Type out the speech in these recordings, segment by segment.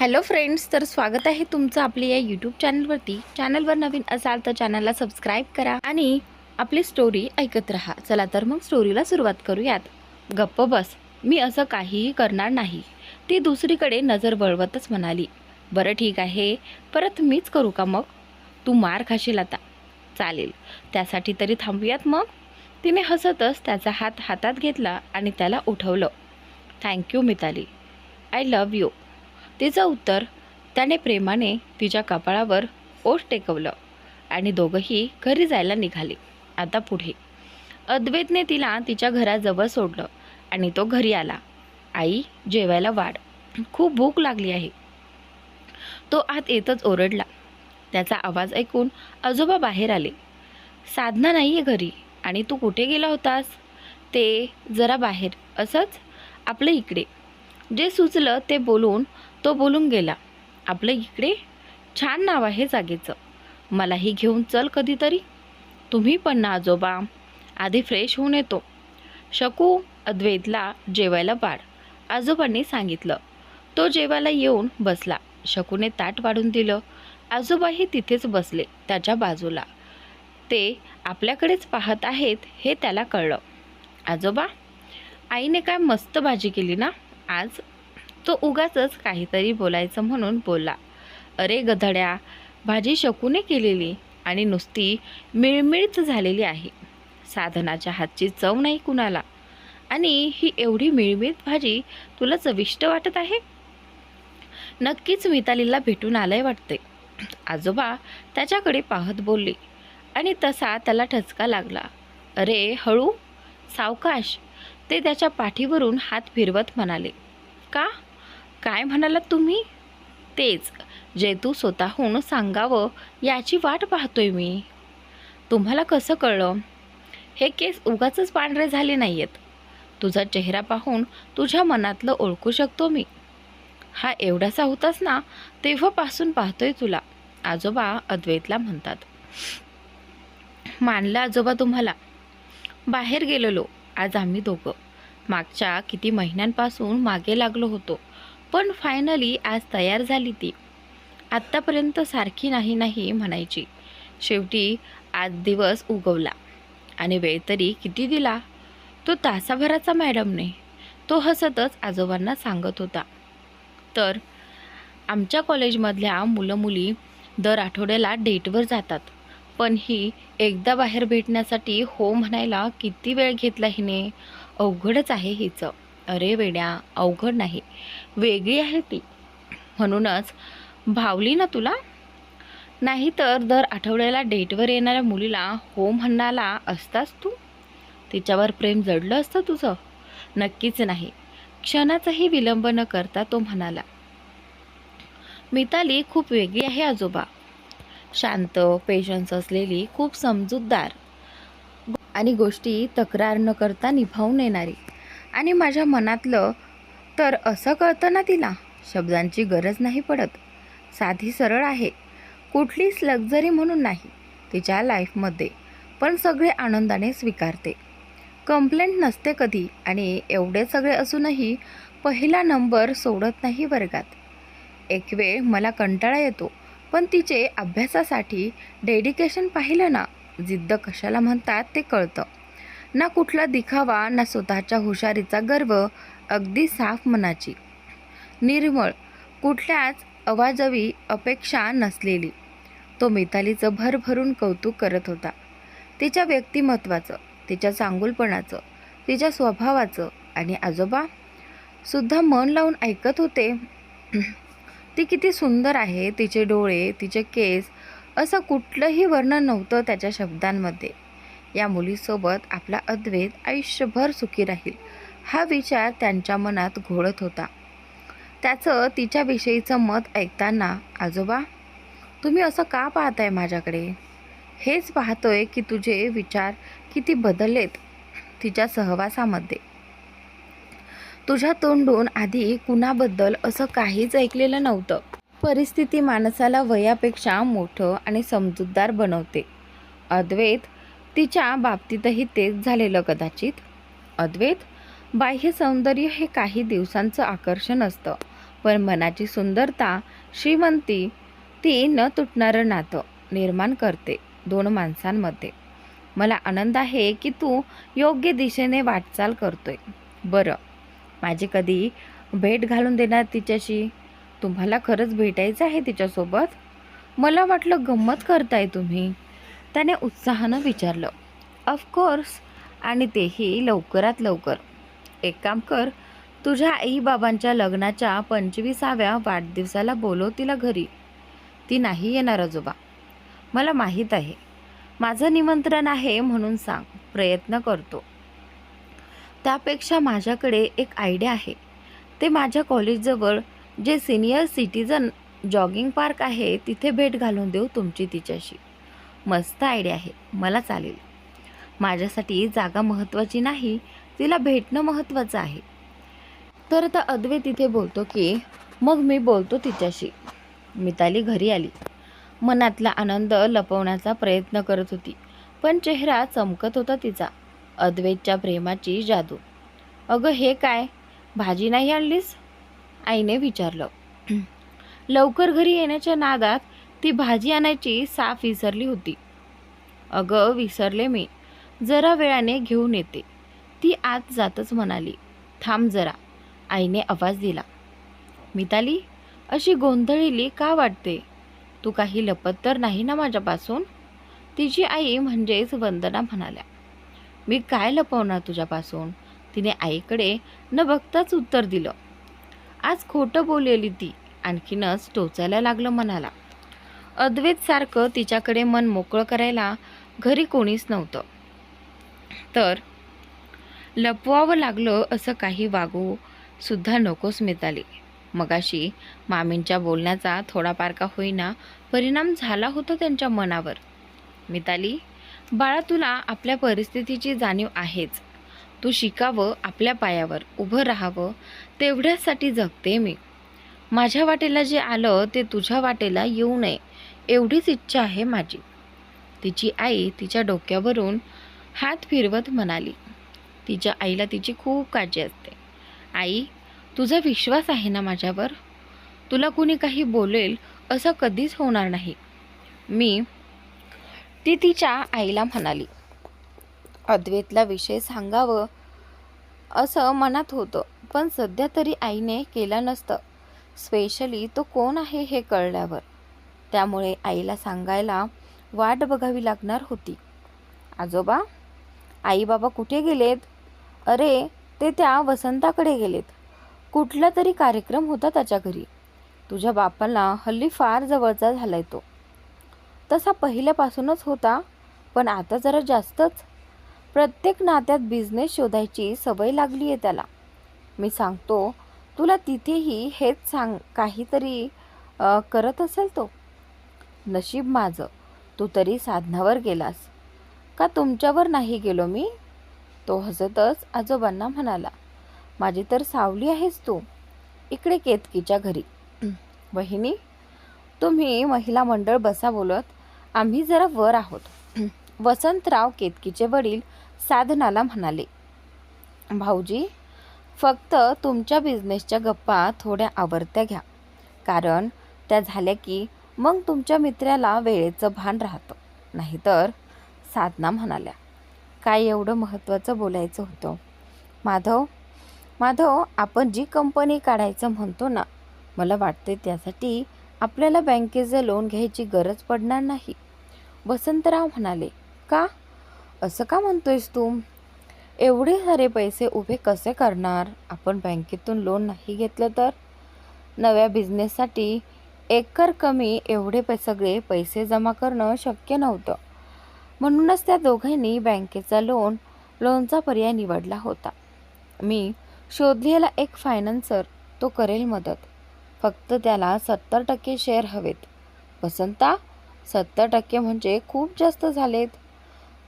Hello friends तर स्वागत आहे तुमचं आपल्या या यूट्यूब चॅनलवरती चॅनलवर नवीन असाल तर चॅनलला सबस्क्राईब करा आणि आपली स्टोरी ऐकत राहा. चला तर मग स्टोरीला सुरुवात करूयात. गप्प बस. मी असं काहीही करणार नाही. ती दुसरीकडे नजर वळवतच म्हणाली. बरं ठीक आहे. परत मीच करू का मग? तू मार खाशील आता. चालेल. त्यासाठी तरी थांबूयात मग? तिने हसतच त्याचा हात हातात घेतला आणि त्याला उठवलं. Thank you Mitali. I love you तिचं उत्तर त्याने प्रेमाने तिच्या कपाळावर ओठ टेकवलं आणि दोघंही घरी जायला निघाले. आता पुढे. अद्वैतने तिला तिच्या घराजवळ सोडलं आणि तो घरी आला. आई जेवायला वाढ. खूप भूक लागली आहे. तो आत येतच ओरडला. त्याचा आवाज ऐकून आजोबा बाहेर आले. साधना नाही आहे घरी. आणि तू कुठे गेला होतास? ते जरा बाहेर. असंच? आपलं इकडे. जे सुचलं ते बोलून तो बोलून गेला आपलं इकडे छान नाव आहे जागेचं. मलाही घेऊन चल कधीतरी. तुम्ही पण ना आजोबा आधी फ्रेश होऊन येतो. शकू अद्वैतला जेवायला वाढ आजोबांनी सांगितलं. तो जेवायला येऊन बसला. शकूने ताट वाढून दिलं. आजोबाही तिथेच बसले त्याच्या बाजूला. ते आपल्याकडेच पाहत आहेत हे त्याला कळलं. आजोबा आईने काय मस्त भाजी केली ना? आज तो उगाचच काहीतरी बोलायचं म्हणून बोलला अरे गधड्या भाजी शकूने केलेली आणि नुसती मिळमिळीत झालेली आहे. साधनाच्या हातची चव नाही कुणाला. आणि ही एवढी मिळमिळीत भाजी तुला चविष्ट वाटत आहे? नक्कीच मितालीला भेटून आलंय वाटते. आजोबा त्याच्याकडे पाहत बोलले आणि तसा त्याला ठचका लागला. अरे हळू सावकाश ते त्याच्या पाठीवरून हात फिरवत म्हणाले. का? काय म्हणालात तुम्ही? तेच जे तू स्वतःहून सांगावं याची वाट पाहतोय मी. तुम्हाला कसं कळलं? हे केस उगाचच पांढरे झाले नाही आहेत तुझा चेहरा पाहून तुझ्या मनातलं ओळखू शकतो मी. हा एवढासा होतास ना तेव्हापासून पाहतोय तुला आजोबा अद्वैतला म्हणतात. मानलं आजोबा तुम्हाला. बाहेर गेलेलो आज आम्ही दोघं. मागच्या किती महिन्यांपासून मागे लागलो होतो. पण फायनली आज तयार झाली ती. आत्तापर्यंत सारखी नाही नाही म्हणायची. शेवटी आज दिवस उगवला. आणि वेळ तरी किती दिला? तो तासाभराचा मॅडमने तो हसतच आजोबांना सांगत होता. तर आमच्या कॉलेजमधल्या मुलं मुली दर आठवड्याला डेटवर जातात. पण ही एकदा बाहेर भेटण्यासाठी हो म्हणायला किती वेळ घेतला हिने? अवघडच आहे हिचं. अरे वेड्या अवघड नाही. वेगळी आहे ती. म्हणूनच भावली ना तुला? नाहीतर दर आठवड्याला डेटवर येणाऱ्या मुलीला हो म्हणाला असतास तू? तिच्यावर प्रेम जडलं असतं तुझं? नक्कीच नाही. क्षणाचाही विलंब न करता तो म्हणाला मिताली खूप वेगळी आहे आजोबा. शांत पेशन्स असलेली खूप समजूतदार. आणि गोष्टी तक्रार न करता निभावून येणारी. आणि माझ्या मनातलं तर असं कळतं ना तिला? शब्दांची गरज नाही पडत. साधी सरळ आहे. कुठलीच लक्झरी म्हणून नाही. तिच्या लाईफमध्ये पण सगळे आनंदाने स्वीकारते. कंप्लेंट नसते कधी आणि एवढे सगळे असूनही पहिला नंबर सोडत नाही वर्गात. एक वेळ मला कंटाळा येतो पण तिचे अभ्यासासाठी डेडिकेशन पाहिलं ना जिद्द कशाला म्हणतात ते कळतं. ना कुठला दिखावा ना स्वतःच्या हुशारीचा गर्व अगदी साफ मनाची. निर्मळ कुठल्याच अवाजवी अपेक्षा नसलेली. तो मितालीचं भरभरून कौतुक करत होता. तिच्या व्यक्तिमत्वाचं तिच्या चांगुलपणाचं तिच्या स्वभावाचं आणि आजोबा? सुद्धा मन लावून ऐकत होते? ती किती सुंदर आहे तिचे डोळे तिचे केस असं कुठलंही वर्णन नव्हतं त्याच्या शब्दांमध्ये. या मुलीसोबत आपला अद्वैत आयुष्यभर सुखी राहील. हा विचार त्यांच्या मनात घोळत होता. त्याचं तिच्याविषयीचं मत ऐकताना आजोबा तुम्ही असं का पाहताय माझ्याकडे? हेच पाहतोय की तुझे विचार किती बदललेत तिच्या सहवासामध्ये. तुझ्या तोंडून आधी कुणाबद्दल असं काहीच ऐकलेलं नव्हतं. परिस्थिती माणसाला वयापेक्षा मोठं आणि समजूतदार बनवते. अद्वैत तिच्या बाबतीतही तेच झालेलं कदाचित? अद्वैत? बाह्य सौंदर्य हे काही दिवसांचं आकर्षण असतं पण मनाची सुंदरता श्रीमंती ती न तुटणारं नातं निर्माण करते दोन माणसांमध्ये. मला आनंद आहे की तू योग्य दिशेने वाटचाल करतोय. बरं माझी कधी भेट घालून देणार तिच्याशी? तुम्हाला खरंच भेटायचं आहे तिच्यासोबत? मला वाटलं गंमत करताय तुम्ही. त्याने उत्साहानं विचारलं ऑफकोर्स आणि तेही लवकरात लवकर. एक काम कर तुझ्या आईबाबांच्या लग्नाच्या पंचवीसाव्या वाढदिवसाला बोलव तिला घरी. ती नाही येणार आजोबा. मला माहीत आहे. माझं निमंत्रण आहे म्हणून सांग. प्रयत्न करतो. त्यापेक्षा माझ्याकडे एक आयडिया आहे. ते माझ्या कॉलेजजवळ जे सिनियर सिटीजन जॉगिंग पार्क आहे तिथे भेट घालून देऊ तुमची तिच्याशी. मस्त आयडिया आहे. मला चालेल. माझ्यासाठी जागा महत्त्वाची नाही तिला भेटणं महत्त्वाचं आहे. तर आता अद्वैत तिथे बोलतो की मग मी बोलतो तिच्याशी. मिताली घरी आली. मनातला आनंद लपवण्याचा प्रयत्न करत होती पण चेहरा चमकत होता तिचा. अद्वैतच्या प्रेमाची जादू. अगं हे काय? भाजी नाही आणलीस? आईने विचारलं. लवकर घरी येण्याच्या नादात ती भाजी आणायची साफ विसरली होती. अगं विसरले मी. जरा वेळाने घेऊन येते. ती आत जातच म्हणाली थांब जरा. आईने आवाज दिला मिताली अशी गोंधळलेली का वाटते? तू काही लपत तर नाही ना माझ्यापासून? तिची आई म्हणजेच वंदना म्हणाल्या मी काय लपवणार तुझ्यापासून? तिने आईकडे न बघताच उत्तर दिलं आज खोटं बोललेली ती. आणखीनच टोचायला लागलं मनाला. अद्वैतसारखं तिच्याकडे मन मोकळं करायला घरी कोणीच नव्हतं. तर लपवावं लागलं असं काही वागू सुद्धा नकोस मिताली. मगाशी मामींच्या बोलण्याचा थोडाफार का होईना परिणाम झाला होता त्यांच्या मनावर. मिताली बाळा तुला आपल्या परिस्थितीची जाणीव आहेच. तू शिकावं आपल्या पायावर उभं राहावं तेवढ्यासाठी जगते मी. माझ्या वाटेला जे आलं ते तुझ्या वाटेला येऊ नये. एवढीच इच्छा आहे माझी. तिची आई तिच्या डोक्यावरून हात फिरवत म्हणाली तिच्या आईला तिची खूप काळजी असते. आई तुझा विश्वास आहे ना माझ्यावर? तुला कुणी काही बोलेल असं कधीच होणार नाही. मी ती तिच्या आईला म्हणाली. अद्वैतला विषय सांगावं असं मनात होतं पण सध्या तरी आईने केलं नसतं. स्पेशली तो कोण आहे हे कळल्यावर. त्यामुळे आईला सांगायला वाट बघावी लागणार होती. आजोबा आई बाबा कुठे गेलेत? अरे ते त्या वसंताकडे गेलेत. कुठला तरी कार्यक्रम होता त्याच्या घरी. तुझ्या बापाला हल्ली फार जवळचा झालाय तो. तसा पहिल्यापासूनच होता पण आता जरा जास्तच. प्रत्येक नात्यात बिझनेस शोधायची सवय लागली आहे त्याला. मी सांगतो तुला तिथेही हेच सांग काहीतरी करत असेल तो. नशीब माझं. तू तरी साधनावर गेलास. का तुमच्यावर नाही गेलो मी? तो हसतच आजोबांना म्हणाला. माझी तर सावली आहेस तू. इकडे केतकीच्या घरी. वहिनी तुम्ही महिला मंडळ बसा बोलत. आम्ही जरा वर आहोत. वसंतराव केतकीचे वडील साधनाला म्हणाले. भाऊजी फक्त तुमच्या बिझनेसच्या गप्पा थोड्या आवडत्या घ्या. कारण त्या झाल्या की मग तुमच्या मित्राला वेळेचं भान राहतं. नाहीतर साधना म्हणाल्या काय एवढं महत्त्वाचं बोलायचं होतं? माधव माधव आपण जी कंपनी काढायचं म्हणतो ना मला वाटते त्यासाठी आपल्याला बँकेचं लोन घ्यायची गरज पडणार नाही. वसंतराव म्हणाले का? असं का म्हणतोयस तू? एवढे सारे पैसे उभे कसे करणार? आपण बँकेतून लोन नाही घेतलं तर? नव्या बिझनेससाठी एकर कमी एवढे पै सगळे पैसे जमा करणं शक्य नव्हतं. म्हणूनच त्या दोघांनी बँकेचा लोन लोनचा पर्याय निवडला होता. मी शोधलेला एक फायनान्सर तो करेल मदत. फक्त त्याला सत्तर टक्के शेअर हवेत. वसंता सत्तर टक्के म्हणजे खूप जास्त झालेत.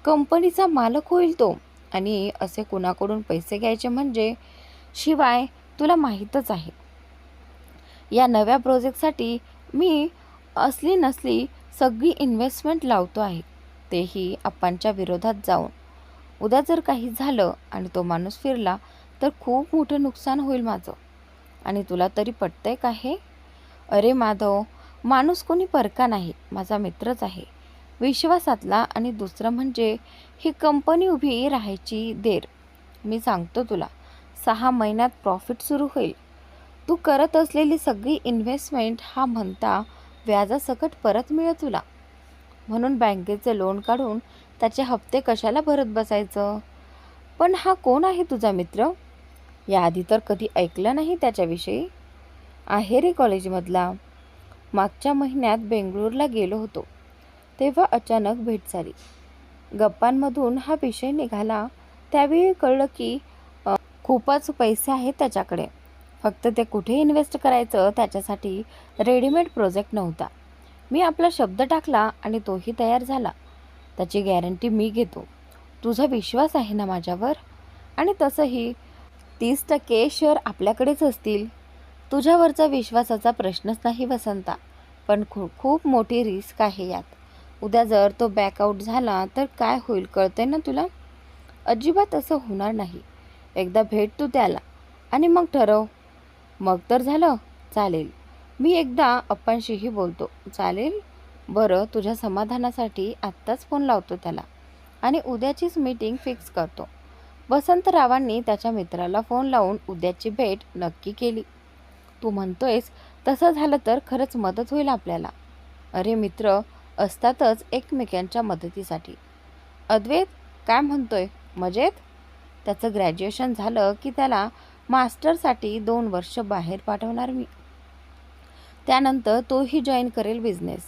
कंपनीचा मालक होईल तो आणि असे कुणाकडून पैसे घ्यायचे म्हणजे शिवाय तुला माहीतच आहे. या नव्या प्रोजेक्टसाठी मी असली नसली सगळी इन्व्हेस्टमेंट लावतो आहे. तेही आप्पांच्या विरोधात जाऊन. उद्या जर काही झालं आणि तो माणूस फिरला तर खूप मोठं नुकसान होईल माझं. आणि तुला तरी पटतंय का हे? अरे माधव माणूस कोणी परका नाही माझा मित्रच आहे. विश्वासातला आणि दुसरं म्हणजे ही कंपनी उभी राहायची देर. मी सांगतो तुला सहा महिन्यात प्रॉफिट सुरू होईल. तू करत असलेली सगळी इन्व्हेस्टमेंट हा म्हणता व्याजासकट परत मिळेल तुला. म्हणून बँकेचे लोन काढून त्याचे हप्ते कशाला भरत बसायचं? पण हा कोण आहे तुझा मित्र? याआधी तर कधी ऐकलं नाही त्याच्याविषयी. आहे रे कॉलेजमधला. मागच्या महिन्यात बेंगळूरला गेलो होतो. तेव्हा अचानक भेट झाली. गप्पांमधून हा विषय निघाला. त्यावेळी कळलं की खूपच पैसे आहेत त्याच्याकडे. फक्त ते कुठे इन्व्हेस्ट करायचं त्याच्यासाठी रेडीमेड प्रोजेक्ट नव्हता. मी आपला शब्द टाकला आणि तोही तयार झाला. त्याची गॅरंटी मी घेतो. तुझा विश्वास आहे ना माझ्यावर? आणि तसंही तीस टक्के शेअर आपल्याकडेच असतील. तुझ्यावरचा विश्वासाचा प्रश्नच नाही वसंता पण खू खूप मोठी रिस्क आहे यात. उद्या जर तो बॅकआउट झाला तर काय होईल कळतंय ना तुला? अजिबात असं होणार नाही. एकदा भेट तू त्याला. आणि मग ठरव. मग तर झालं. चालेल. मी एकदा अप्पांशीही बोलतो. चालेल? बरं तुझ्या समाधानासाठी आत्ताच फोन लावतो त्याला. आणि उद्याचीच मीटिंग फिक्स करतो. वसंतरावांनी त्याच्या मित्राला फोन लावून उद्याची भेट नक्की केली. तू म्हणतोयस तसं झालं तर खरंच मदत होईल आपल्याला. अरे मित्र असतातच एकमेकांच्या मदतीसाठी. अद्वैत काय म्हणतोय? मजेत? त्याचं ग्रॅज्युएशन झालं की त्याला मास्टरसाठी दोन वर्ष बाहेर पाठवणार मी. त्यानंतर तोही जॉईन करेल बिझनेस.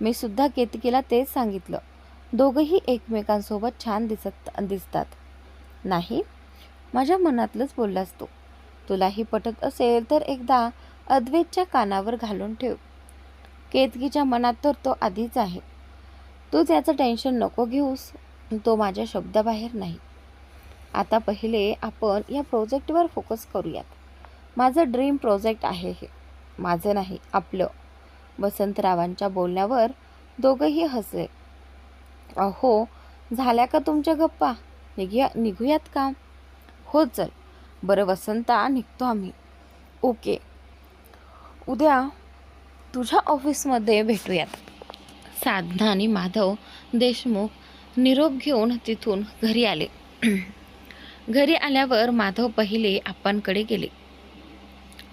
मी सुद्धा केतकीला तेच सांगितलं. दोघंही एकमेकांसोबत छान दिसत दिसतात. नाही माझ्या मनातलंच बोललास तू. तुलाही पटत असेल तर एकदा अद्वैतच्या कानावर घालून ठेव. केतकीच्या मनात तर तो आधीच आहे. तू त्याचं टेन्शन नको घेऊस. तो माझ्या शब्दाबाहेर नाही. आता पहिले आपण या प्रोजेक्टवर फोकस करूयात. माझं ड्रीम प्रोजेक्ट आहे हे. माझं नाही आपलं. वसंतरावांच्या बोलण्यावर दोघंही हसले. अहो झाल्या का तुमच्या गप्पा? निघूया निघूयात का? हो चल. बरं वसंता निघतो आम्ही. ओके. उद्या तुझ्या ऑफिसमध्ये भेटूयात. साधना आणि माधव देशमुख निरोप घेऊन तिथून घरी आले. घरी आल्यावर माधव पहिले आप्पांकडे गेले.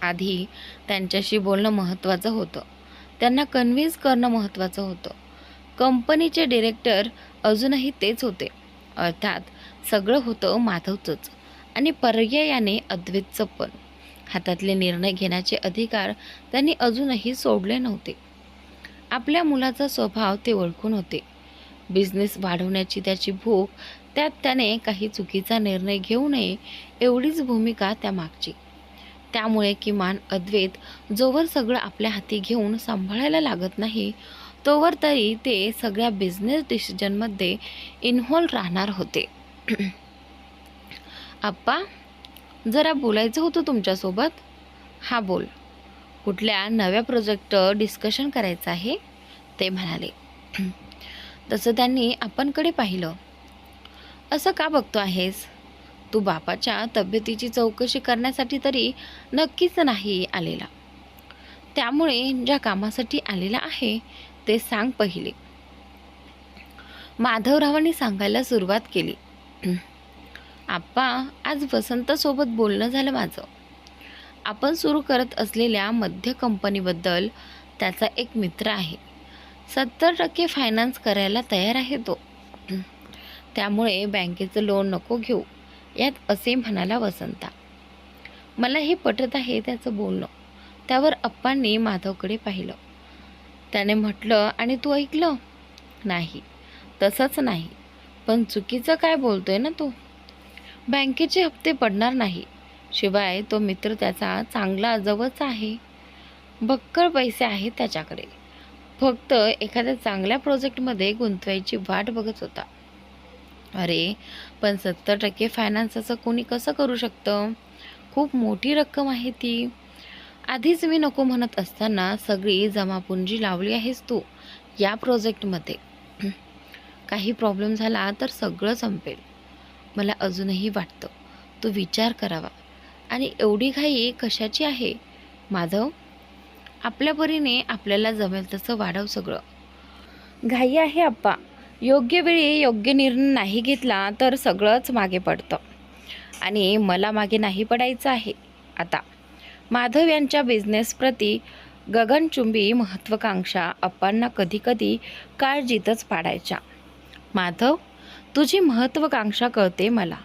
आधी त्यांच्याशी बोलणं महत्त्वाचं होतं. त्यांना कन्व्हिन्स करणं महत्त्वाचं होतं. कंपनीचे डिरेक्टर अजूनही तेच होते. अर्थात सगळं होतं माधवचंच आणि पर्यायाने अद्वैतचं पण. हातातले निर्णय घेण्याचे अधिकार त्यांनी अजूनही सोडले नव्हते. आपल्या मुलाचा स्वभाव ते ओळखून होते. बिझनेस वाढवण्याची त्याची भूक त्यात त्याने काही चुकीचा निर्णय घेऊ नये एवढीच भूमिका त्यामागची त्यामुळे किमान अद्वैत जोवर सगळं आपल्या हाती घेऊन सांभाळायला लागत नाही तोवर तरी ते सगळ्या बिझनेस डिसिजनमध्ये इन्व्हॉल्व राहणार होते. आप्पा जरा बोलायचं होतं तुमच्यासोबत? हा बोल. कुठल्या नव्या प्रोजेक्ट डिस्कशन करायचं आहे? ते म्हणाले. तसं त्यांनी आपणकडे पाहिलं. असं का बघतो आहेस? तू बापाच्या तब्येतीची चौकशी करण्यासाठी तरी नक्कीच नाही आलेला. त्यामुळे ज्या कामासाठी आलेला आहे ते सांग पहिले. माधवरावांनी सांगायला सुरुवात केली. आप्पा आज वसंतसोबत बोलणं झालं माझं. आपण सुरू करत असलेल्या मध्य कंपनीबद्दल त्याचा एक मित्र आहे. सत्तर टक्के फायनान्स करायला तयार आहे तो. त्यामुळे बँकेचं लोन नको घेऊ. यात असे म्हणाला वसंता. मला हे पटत आहे त्याचं बोलणं. त्यावर अप्पांनी माधवकडे पाहिलं. त्याने म्हटलं आणि तू ऐकलं? नाही. तसंच नाही. पण चुकीचं काय बोलतोय ना तू? बँकेचे हप्ते पडणार नाही. शिवाय तो मित्र त्याचा चांगला जवळचा आहे. भक्कळ पैसे आहेत त्याच्याकडे. फक्त एखाद्या चांगल्या प्रोजेक्टमध्ये गुंतवायची वाट बघत होता. अरे पण सत्तर टक्के फायनान्सचं कोणी कसं करू शकतं? खूप मोठी रक्कम आहे ती. आधीच मी नको म्हणत असताना सगळी जमापुंजी लावली आहेस तू या प्रोजेक्टमध्ये काही प्रॉब्लेम झाला तर सगळं संपेल. मला अजूनही वाटतं तू विचार करावा. आणि एवढी घाई कशाची आहे? माधव आपल्या परीने आपल्याला जमेल तसं वाढव सगळं. घाई आहे आप्पा. योग्य वेळी योग्य निर्णय नाही घेतला तर सगळंच मागे पडतं. आणि मला मागे नाही पडायचं आहे. आता माधव यांच्या बिझनेसप्रती गगनचुंबी महत्त्वाकांक्षा अप्पांना कधीकधी काळजीतच पाडायच्या. माधव तुझी महत्त्वाकांक्षा कळते मला.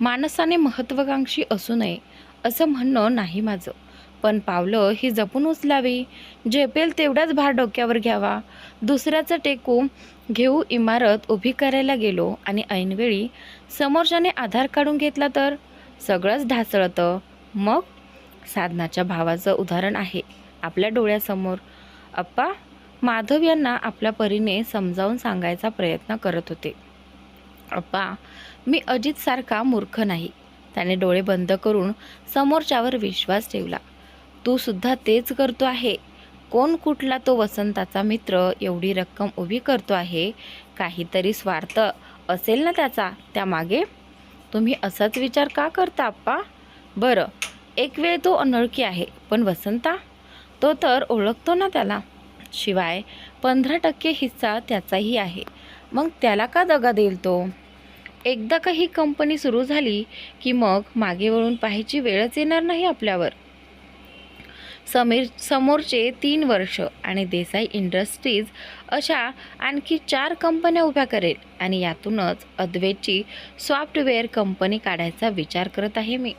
माणसाने महत्त्वाकांक्षी असू नये असं म्हणणं नाही माझं. पण पावलं ही जपून उचलावी. झेपेल तेवढाच भार डोक्यावर घ्यावा. दुसऱ्याचं टेकू घेऊ इमारत उभी करायला गेलो आणि ऐनवेळी समोरच्याने आधार काढून घेतला तर? सगळंच ढासळतं. मग? साधनाच्या भावाचं उदाहरण आहे आपल्या डोळ्यासमोर. अप्पा माधव यांना आपल्या परीने समजावून सांगायचा प्रयत्न करत होते. अप्पा मी अजितसारखा मूर्ख नाही. त्याने डोळे बंद करून समोरच्यावर विश्वास ठेवला. तू सुद्धा तेच करतो आहे. कोण कुठला तो वसंताचा मित्र एवढी रक्कम उभी करतो आहे? काहीतरी स्वार्थ असेल ना त्याचा त्यामागे? तुम्ही असाच विचार का करता आप्पा? बरं एक वेळ तो अनोळखी आहे पण वसंता? तो तर ओळखतो ना त्याला. शिवाय पंधरा टक्के हिस्सा त्याचाही आहे. मग त्याला का दगा देईल तो? एकदा का ही कंपनी सुरू झाली की मग मागे वळून पाहायची वेळच येणार नाही आपल्यावर. समीर समोरचे तीन वर्ष आणि देसाई इंडस्ट्रीज अशा आणखी चार कंपन्या उभ्या करेल आणि यातूनच अद्वेची सॉफ्टवेअर कंपनी काढायचा विचार करत आहे मी.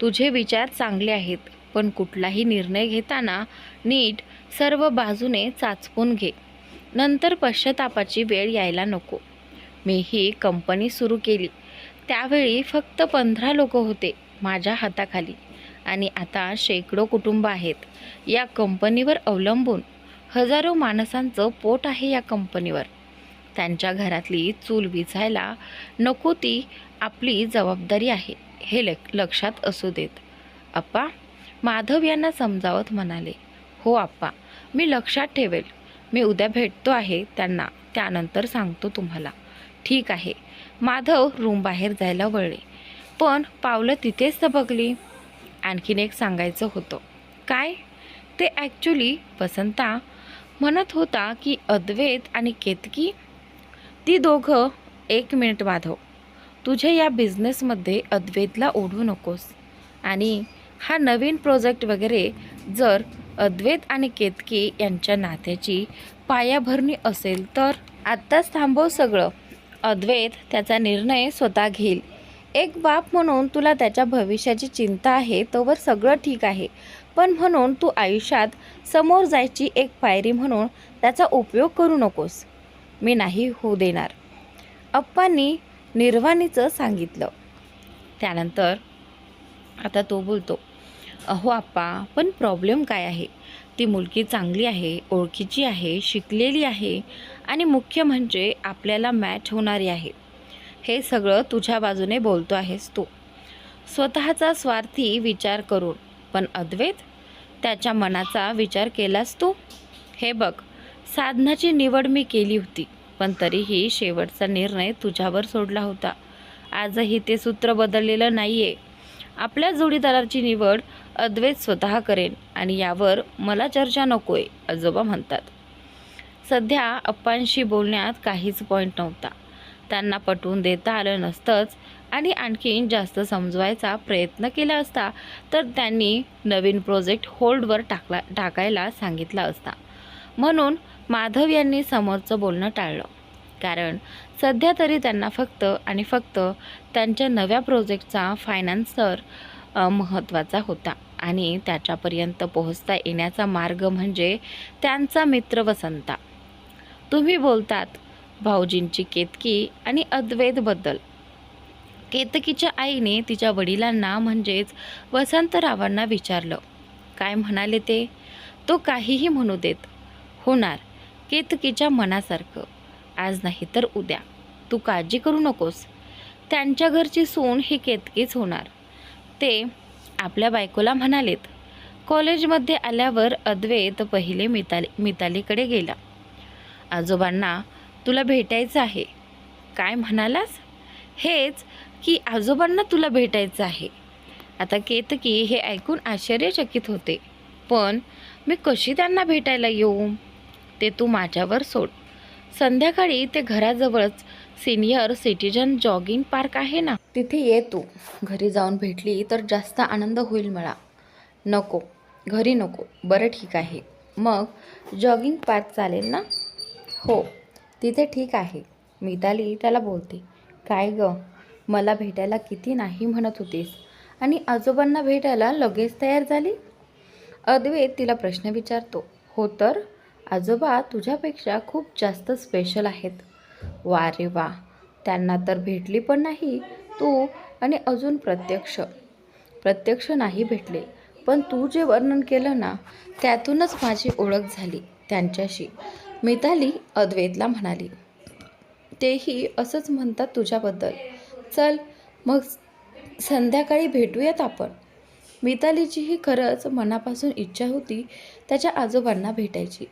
तुझे विचार चांगले आहेत पण कुठलाही निर्णय घेताना नीट सर्व बाजूने चाचपून घे. नंतर पश्चातापाची वेळ यायला नको. मी ही कंपनी सुरू केली. त्यावेळी फक्त पंधरा लोक होते माझ्या हाताखाली. आणि आता शेकडो कुटुंब आहेत. या कंपनीवर अवलंबून हजारो माणसांचं पोट आहे या कंपनीवर. त्यांच्या घरातली चूल विझायला नको ती आपली जबाबदारी आहे हे लक्षात असू देत. अप्पा माधव यांना समजावत म्हणाले हो आप्पा मी लक्षात ठेवेल. मी उद्या भेटतो आहे त्यांना त्यानंतर सांगतो तुम्हाला. ठीक आहे. माधव रूम बाहेर जायला वळले. पण पावलं तिथेच दबकली आणखीन एक सांगायचं होतं. काय? ते ॲक्च्युली वसंता म्हणत होता की अद्वैत आणि केतकी ती दोघं एक मिनिट माधव तुझ्या या बिझनेसमध्ये अद्वैतला ओढू नकोस. आणि हा नवीन प्रोजेक्ट वगैरे जर अद्वैत आणि केतकी यांच्या नात्याची पायाभरणी असेल तर? आत्ताच थांबव सगळं. अद्वैत त्याचा निर्णय स्वतः घेईल. एक बाप म्हणून तुला त्याच्या भविष्याची चिंता आहे तोवर सगळं ठीक आहे. पण म्हणून तू आयुष्यात समोर जायची एक पायरी म्हणून त्याचा उपयोग करू नकोस. मी नाही होऊ देणार. अप्पांनी निर्वाणीचं सांगितलं. त्यानंतर आता तो बोलतो अहो आप्पा पण प्रॉब्लेम काय आहे? ती मुलगी चांगली आहे ओळखीची आहे शिकलेली आहे आणि मुख्य म्हणजे आपल्याला मॅच होणारी आहे. हे सगळं तुझ्या बाजूने बोलतो आहेस तू. स्वतःचा स्वार्थी विचार करून. पण अद्वैत त्याच्या मनाचा विचार केलास तू? हे बघ साधनाची निवड मी केली होती पण तरीही शेवटचा निर्णय तुझ्यावर सोडला होता. आजही ते सूत्र बदललेलं नाही आहे आपल्या जोडीदाराची निवड अद्वैत स्वतः करेन आणि यावर मला चर्चा नको आहे आजोबा म्हणतात. सध्या अप्पांशी बोलण्यात काहीच पॉईंट नव्हता. त्यांना पटवून देता आलं नसतंच आणि आणखीन जास्त समजवायचा प्रयत्न केला असता तर त्यांनी नवीन प्रोजेक्ट होल्डवर टाकला टाकायला सांगितला असता. म्हणून माधव यांनी समोरचं बोलणं टाळलं. कारण सध्या तरी त्यांना फक्त आणि फक्त त्यांच्या नव्या प्रोजेक्टचा फायनान्सर महत्त्वाचा होता आणि त्याच्यापर्यंत पोहोचता येण्याचा मार्ग म्हणजे त्यांचा मित्र वसंता. तुम्ही बोलतात भाऊजींची केतकी आणि अद्वैतबद्दल. केतकीच्या आईने तिच्या वडिलांना म्हणजेच वसंतरावांना विचारलं. काय म्हणाले ते? तो काहीही म्हणू देत होणार केतकीच्या मनासारखं. आज नाही तर उद्या. तू काळजी करू नकोस. त्यांच्या घरची सून ही केतकीच होणार. ते आपल्या बायकोला म्हणालेत. कॉलेजमध्ये आल्यावर अद्वैत पहिले मिताली मितालीकडे गेला. आजोबांना तुला भेटायचं आहे. काय म्हणालास? हेच की आजोबांना तुला भेटायचं आहे. आता केतकी हे ऐकून आश्चर्यचकित होते. पण मी कशी त्यांना भेटायला येऊ? ते तू माझ्यावर सोड. संध्याकाळी ते घराजवळच सिनियर सिटीजन जॉगिंग पार्क आहे ना? तिथे ये तू. घरी जाऊन भेटली तर जास्त आनंद होईल मला. नको. घरी नको. बरं ठीक आहे. मग जॉगिंग पार्क चालेल ना? हो. तिथे ठीक आहे. मिताली त्याला बोलते काय ग मला भेटायला किती नाही म्हणत होतीस? आणि आजोबांना भेटायला लगेच तयार झाली? अद्वैत तिला प्रश्न विचारतो हो तर? आजोबा तुझ्यापेक्षा खूप जास्त स्पेशल आहेत. वा रे वा त्यांना तर भेटली पण नाही तू आणि अजून प्रत्यक्ष. प्रत्यक्ष नाही भेटले पण तू जे वर्णन केलं ना त्यातूनच माझी ओळख झाली त्यांच्याशी. मिताली अद्वैतला म्हणाली तेही असंच म्हणतात तुझ्याबद्दल. चल मग संध्याकाळी भेटूयात आपण. मितालीचीही खरंच मनापासून इच्छा होती त्याच्या आजोबांना भेटायची.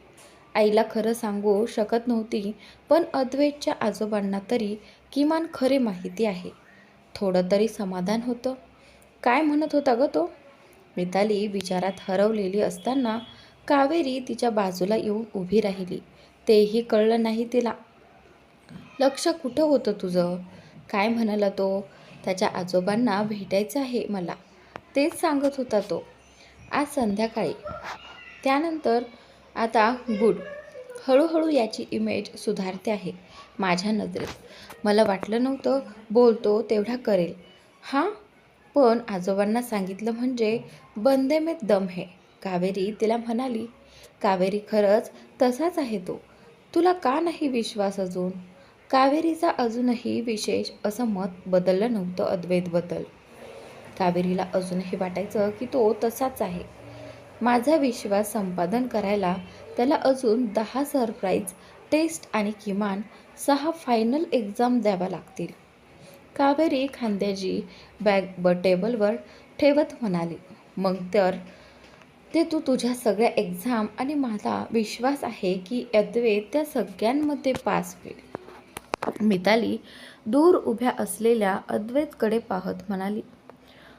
आईला खरं सांगू शकत नव्हती पण अद्वैतच्या आजोबांना तरी किमान खरे माहिती आहे. थोडं तरी समाधान होतं. काय म्हणत होता ग तो? मिताली विचारात हरवलेली असताना कावेरी तिच्या बाजूला येऊन उभी राहिली. तेही कळलं नाही तिला. लक्ष कुठं होतं तुझं? काय म्हणाला तो? त्याच्या आजोबांना भेटायचं आहे मला. तेच सांगत होता तो. आज संध्याकाळी. त्यानंतर आता गुड. हळूहळू याची इमेज सुधारते आहे माझ्या नजरेत. मला वाटलं नव्हतं बोलतो तेवढा करेल. हां? पण आजोबांना सांगितलं म्हणजे बंदे में दम हे. कावेरी तिला म्हणाली कावेरी खरंच तसाच आहे तो. तुला का नाही विश्वास अजून? कावेरीचा अजूनही विशेष असं मत बदललं नव्हतं अद्वैतबद्दल. कावेरीला अजूनही वाटायचं की तो तसाच आहे. माझा विश्वास संपादन करायला त्याला अजून दहा सरप्राईज टेस्ट आणि किमान सहा फायनल एक्झाम द्याव्या लागतील. कावेरी खांद्याची बॅग ब टेबलवर ठेवत म्हणाली. मग तर ते तू तुझ्या सगळ्या एक्झाम आणि माझा विश्वास आहे की अद्वैत त्या सगळ्यांमध्ये पास होईल. मिताली दूर उभ्या असलेल्या अद्वैतकडे पाहत म्हणाली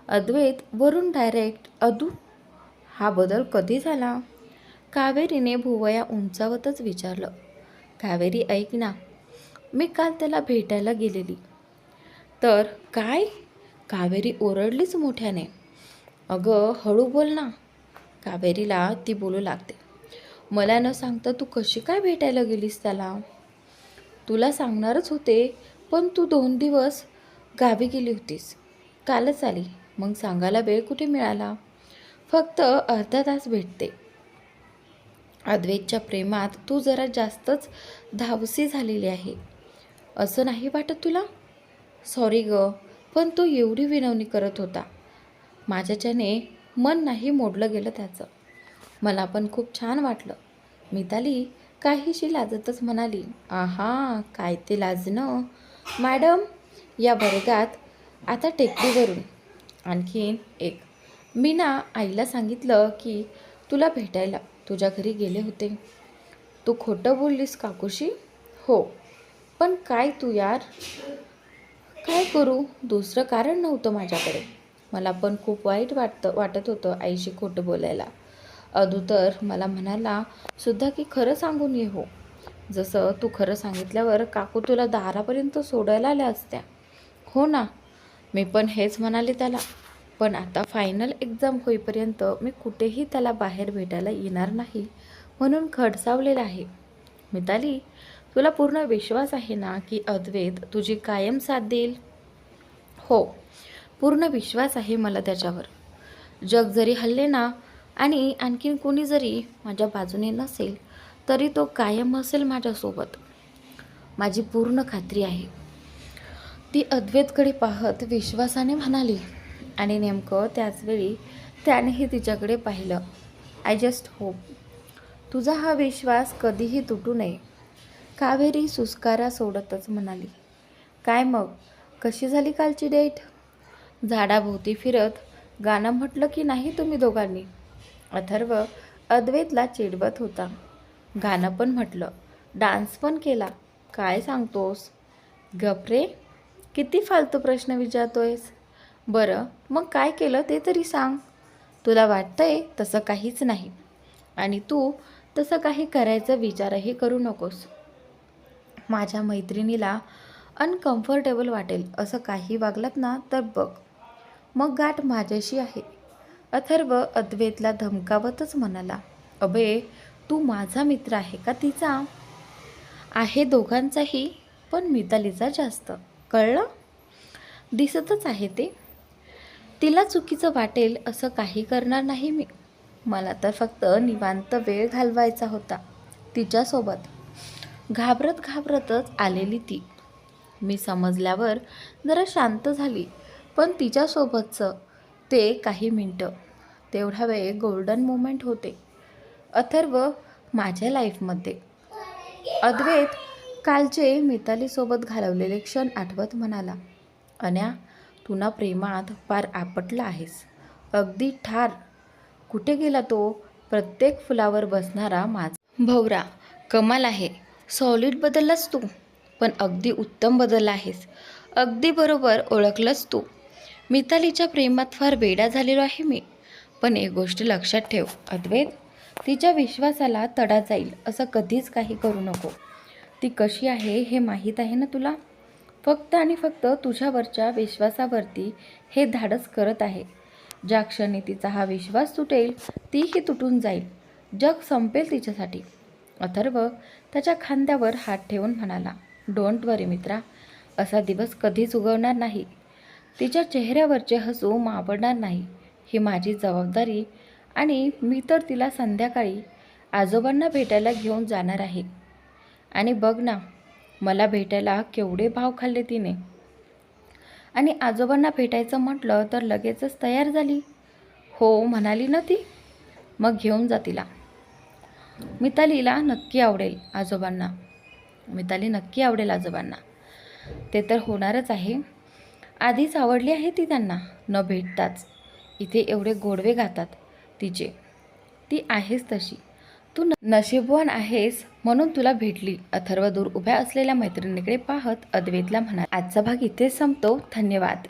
अद्वैत वरून डायरेक्ट अदू? हा बदल कधी झाला? कावेरीने भुवया उंचावतच विचारलं कावेरी ऐक ना मी काल त्याला भेटायला गेलेली. तर काय? कावेरी ओरडलीच मोठ्याने. अगं हळू बोल ना कावेरीला ती बोलू लागते. मला न सांगता तू कशी काय भेटायला गेलीस त्याला? तुला सांगणारच होते पण तू दोन दिवस गावी गेली होतीस. कालच आली मग सांगायला वेळ कुठे मिळाला? फक्त अर्धा तास भेटते. अद्वैतच्या प्रेमात तू जरा जास्तच धावसी झालेली आहे. असं नाही वाटत तुला? सॉरी ग पण तो एवढी विनवणी करत होता. माझ्याच्याने मन नाही मोडलं गेलं त्याचं. मला पण खूप छान वाटलं. मिताली काहीशी लाजतच म्हणाली आहा काय ते लाजणं? मॅडम या वर्गात आता टेकडीवरून आणखीन एक. मी ना आईला सांगितलं की तुला भेटायला तुझ्या घरी गेले होते. तू खोटं बोललीस काकूशी? हो. पण काय तू यार? काय करू? दुसरं कारण नव्हतं माझ्याकडे. मला पण खूप वाईट वाटतं वाटत होतं आईशी खोटं बोलायला. अदू तर मला म्हणाला सुद्धा की खरं सांगून ये हो. जसं तू खरं सांगितल्यावर काकू तुला दारापर्यंत सोडायला आल्या असत्या. हो ना. मी पण हेच म्हणाले त्याला. पण आता फायनल एक्झाम होईपर्यंत मी कुठेही त्याला बाहेर भेटायला येणार नाही. म्हणून खडसावलेलं आहे. मिताली तुला पूर्ण विश्वास आहे ना की अद्वैत तुझी कायम साथ देईल? हो. पूर्ण विश्वास आहे मला त्याच्यावर. जग जरी हल्ले ना आणि आणखीन कोणी जरी माझ्या बाजूने नसेल तरी तो कायम असेल माझ्यासोबत. माझी पूर्ण खात्री आहे. ती अद्वैतकडे पाहत विश्वासाने म्हणाली आणि नेमकं त्याचवेळी त्यानेही तिच्याकडे पाहिलं. आय जस्ट होप तुझा हा विश्वास कधीही तुटू नये. कावेरी सुस्कारा सोडतच म्हणाली काय मग? कशी झाली कालची डेट? झाडाभोवती फिरत गाणं म्हटलं की नाही तुम्ही दोघांनी? अथर्व अद्वैतला चिडवत होता. गाणं पण म्हटलं. डान्स पण केला. काय सांगतोस? गपरे किती फालतू प्रश्न विचारतोयस? बरं मग काय केलं ते तरी सांग. तुला वाटतंय तसं काहीच नाही. आणि तू तसं काही करायचा विचारही करू नकोस. माझ्या मैत्रिणीला अनकम्फर्टेबल वाटेल असं काही वागलात ना तर बघ. मग गाठ माझ्याशी आहे. अथर्व अद्वैतला धमकावतच म्हणाला अबे तू माझा मित्र आहे का तिचा? आहे दोघांचाही पण मितालीचा जास्त. कळलं? दिसतच आहे ते. तिला चुकीचं वाटेल असं काही करणार नाही मी. मला तर फक्त निवांत वेळ घालवायचा होता तिच्यासोबत. घाबरत घाबरतच आलेली ती. मी समजल्यावर जरा शांत झाली. पण तिच्यासोबतचं ते काही मिनटं. तेवढा वेळ गोल्डन मोमेंट होते. अथर्व माझ्या लाईफमध्ये. अद्वैत कालचे मितालीसोबत घालवलेले क्षण आठवत म्हणाला अन्या तुना प्रेमात फार आपटला आहेस. अगदी ठार. कुठे गेला तो? प्रत्येक फुलावर बसणारा माझा भवरा. कमाल आहे. सॉलिड बदललास तू. पण अगदी उत्तम बदलला आहेस. अगदी बरोबर ओळखलंस तू. मितालीच्या प्रेमात फार वेडा झालेलो आहे मी. पण एक गोष्ट लक्षात ठेव अद्वैत. तिच्या विश्वासाला तडा जाईल असं कधीच काही करू नको. ती कशी आहे हे माहीत आहे ना तुला? फक्त आणि फक्त तुझ्यावरच्या विश्वासावरती हे धाडस करत आहे. ज्या क्षणी तिचा हा विश्वास तुटेल तीही तुटून जाईल. जग संपेल तिच्यासाठी. अथर्व त्याच्या खांद्यावर हात ठेवून म्हणाला डोंट वरी मित्रा. असा दिवस कधीच उगवणार नाही. तिच्या चेहऱ्यावरचे हसू मावडणार नाही. ही माझी जबाबदारी आणि मी तर तिला संध्याकाळी आजोबांना भेटायला घेऊन जाणार आहे. आणि बघ ना मला भेटायला केवढे भाव खाल्ले तिने. आणि आजोबांना भेटायचं म्हटलं तर लगेचच तयार झाली. हो म्हणाली ना ती. मग घेऊन जा तिला. मितालीला नक्की आवडेल आजोबांना. मिताली नक्की आवडेल आजोबांना. ते तर होणारच आहे. आधीच आवडली आहे ती त्यांना. न भेटताच. इथे एवढे गोडवे गातात तिचे. ती आहेस तशी. तू नशीबवान आहेस म्हणून तुला भेटली. अथर्व दूर उभ्या असलेल्या मैत्रिणीकडे पाहत अद्वैतला म्हणा आजचा भाग इथेच संपतो. धन्यवाद.